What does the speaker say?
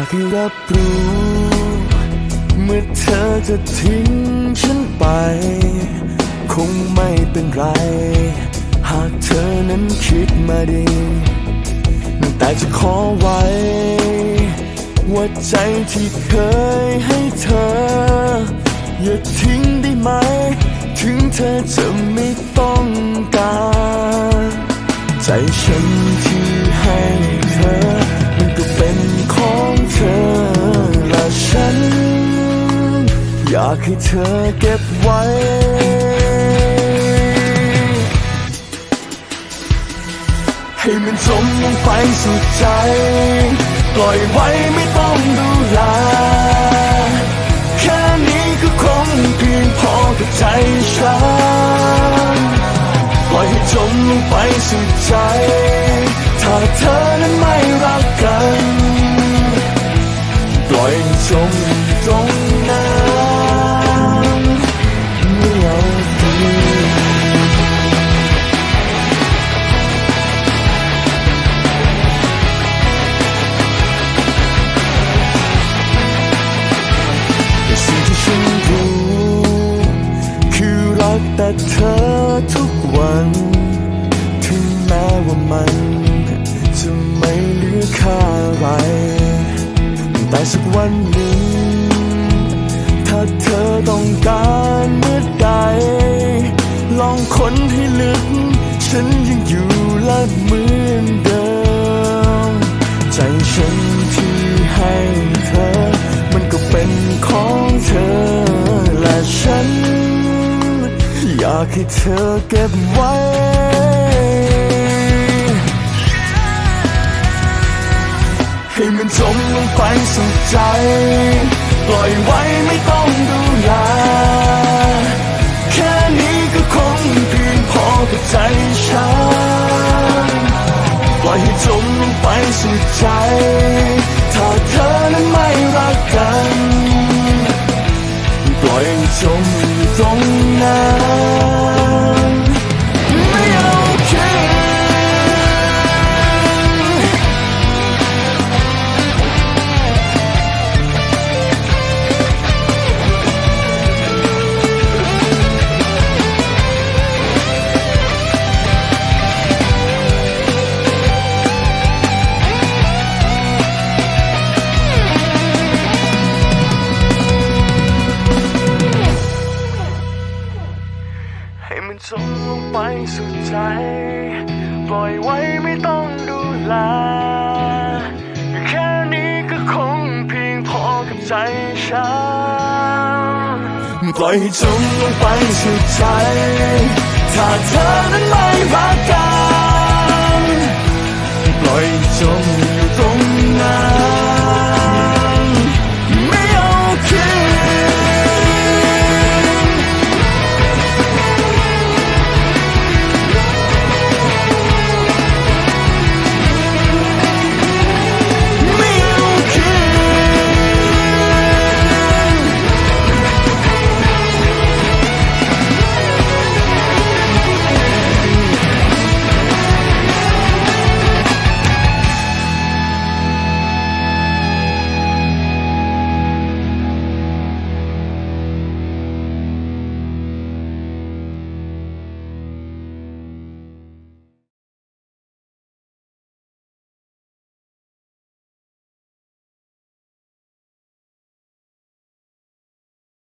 ากรับรู้เมื่อเธอจะทิ้งฉันไป คงไม่เป็นไร หากเธอนั้นคิดมาดีแต่จะขอไว้ ว่าใจที่เคยให้เธอ อย่าทิ้งได้ไหม ถึงเธอจะ น อยากให้เธอเก็บไว้ให้มันจมลงไปสุดใจ ปล่อยไว้ไม่ต้องดูแลแค่นี้ก็คงเพียงพอกับใจฉัน ปล่อยให้จมลงไปสุดใจ ถ้าเธอนั้นไม่รัก แต่เธอทุกวัน ถึงแม้ว่ามัน จะไม่เหลือค่าอะไร แต่สักวันหนึ่ง ถ้าเธอต้องการเมื่อใด ลองค้นให้ลึก ฉันยังอยู่และเหมือนเดิม ใจฉัน ให้เธอเก็บไว้ ให้มันจมลงไปสุดใจ ปล่อยไว้ไม่ต้อง จมลงไปสุดใจ ปล่อยไว้ไม่ต้องดูแล แค่นี้ก็คงเพียงพอกับใจฉัน ปล่อยให้จมลงไปสุดใจ ถ้าเธอนั้นไม่รักกัน ปล่อย